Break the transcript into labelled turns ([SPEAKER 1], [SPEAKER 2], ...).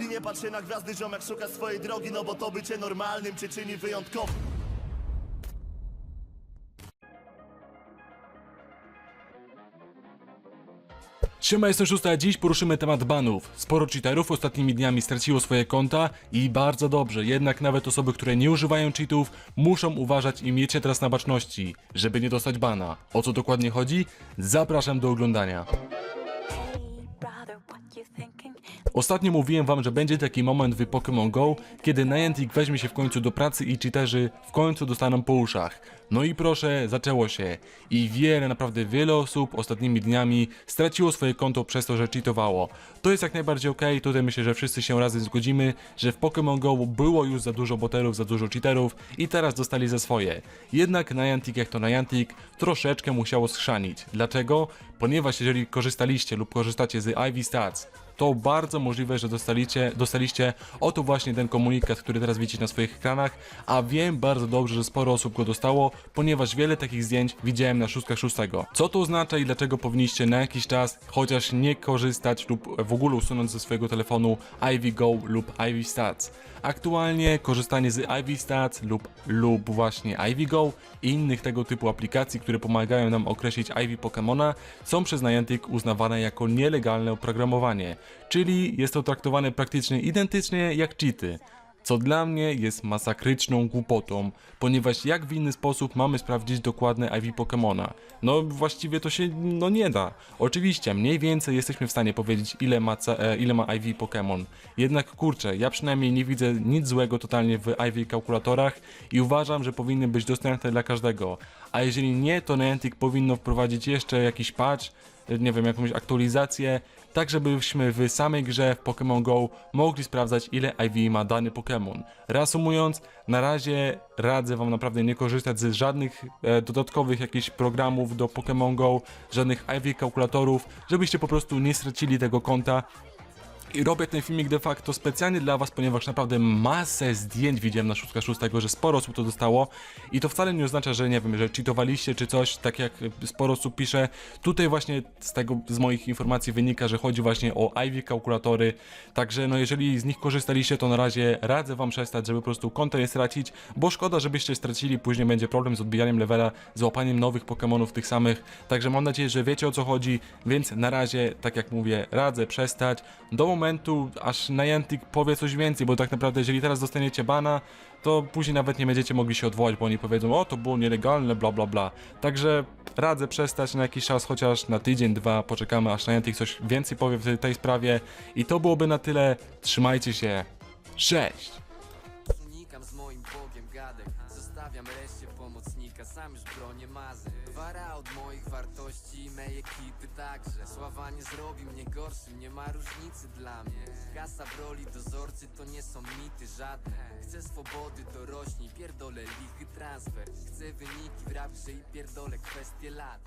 [SPEAKER 1] I nie patrz się na gwiazdy, ziomek szuka swojej drogi No bo to bycie normalnym cię czyni wyjątkowym
[SPEAKER 2] Siema, jestem Szósta, a dziś poruszymy temat banów. Sporo cheaterów ostatnimi dniami straciło swoje konta i bardzo dobrze, jednak nawet osoby, które nie używają cheatów, muszą uważać i mieć się teraz na baczności, żeby nie dostać bana. O co dokładnie chodzi? Zapraszam do oglądania. Ostatnio mówiłem wam, że będzie taki moment w Pokémon GO, kiedy Niantic weźmie się w końcu do pracy i cheaterzy w końcu dostaną po uszach. No i proszę, zaczęło się. I wiele, naprawdę wiele osób ostatnimi dniami straciło swoje konto przez to, że cheatowało. To jest jak najbardziej ok, tutaj myślę, że wszyscy się razem zgodzimy, że w Pokémon GO było już za dużo boterów, za dużo cheaterów i teraz dostali ze swoje. Jednak Niantic jak to Niantic troszeczkę musiało schrzanić. Dlaczego? Ponieważ jeżeli korzystaliście lub korzystacie z Ivy Stats, to bardzo możliwe, że dostaliście, dostaliście oto właśnie ten komunikat, który teraz widzicie na swoich ekranach, a wiem bardzo dobrze, że sporo osób go dostało, ponieważ wiele takich zdjęć widziałem na szóstkach szóstego. Co to oznacza i dlaczego powinniście na jakiś czas chociaż nie korzystać lub w ogóle usunąć ze swojego telefonu Ivy Go lub Ivy Stats? Aktualnie korzystanie z Ivy Stats lub, lub właśnie Ivy Go i innych tego typu aplikacji, które pomagają nam określić Ivy Pokemona, są przez Niantic uznawane jako nielegalne oprogramowanie, czyli jest to traktowane praktycznie identycznie jak cheaty. Co dla mnie jest masakryczną głupotą, ponieważ jak w inny sposób mamy sprawdzić dokładne IV Pokemona? No właściwie to się no nie da. Oczywiście mniej więcej jesteśmy w stanie powiedzieć ile ma, e, ile ma IV Pokemon. Jednak kurczę, ja przynajmniej nie widzę nic złego totalnie w IV kalkulatorach i uważam, że powinny być dostępne dla każdego. A jeżeli nie, to Niantic powinno wprowadzić jeszcze jakiś patch, nie wiem, jakąś aktualizację, tak żebyśmy w samej grze w Pokémon Go mogli sprawdzać ile IV ma dany Pokémon. Reasumując, na razie radzę wam naprawdę nie korzystać z żadnych e, dodatkowych jakichś programów do Pokémon Go, żadnych IV kalkulatorów, żebyście po prostu nie stracili tego konta i robię ten filmik de facto specjalnie dla was, ponieważ naprawdę masę zdjęć widziałem na szóstka szóstego, że sporo osób to dostało i to wcale nie oznacza, że nie wiem, że cheatowaliście czy coś, tak jak sporo osób pisze. Tutaj właśnie z tego, z moich informacji wynika, że chodzi właśnie o Ivy kalkulatory, także no jeżeli z nich korzystaliście, to na razie radzę wam przestać, żeby po prostu konto nie stracić, bo szkoda, żebyście stracili, później będzie problem z odbijaniem levela, z łapaniem nowych Pokémonów tych samych, także mam nadzieję, że wiecie o co chodzi, więc na razie, tak jak mówię, radzę przestać, do momentu, aż Niantic powie coś więcej, bo tak naprawdę jeżeli teraz dostaniecie bana, to później nawet nie będziecie mogli się odwołać, bo oni powiedzą, o to było nielegalne, bla bla bla. Także radzę przestać na jakiś czas, chociaż na tydzień, dwa, poczekamy aż Niantic coś więcej powie w tej sprawie i to byłoby na tyle, trzymajcie się, cześć!
[SPEAKER 3] Zostawiam reszcie pomocnika Sam już bronię mazy. Wara od moich wartości i meje kity także. Sława nie zrobi mnie gorszym Nie ma różnicy dla mnie. Kasa roli dozorcy to nie są mity żadne. Chcę swobody dorośli Pierdolę lichy transfer. Chcę wyniki w rapsze i pierdolę kwestie lat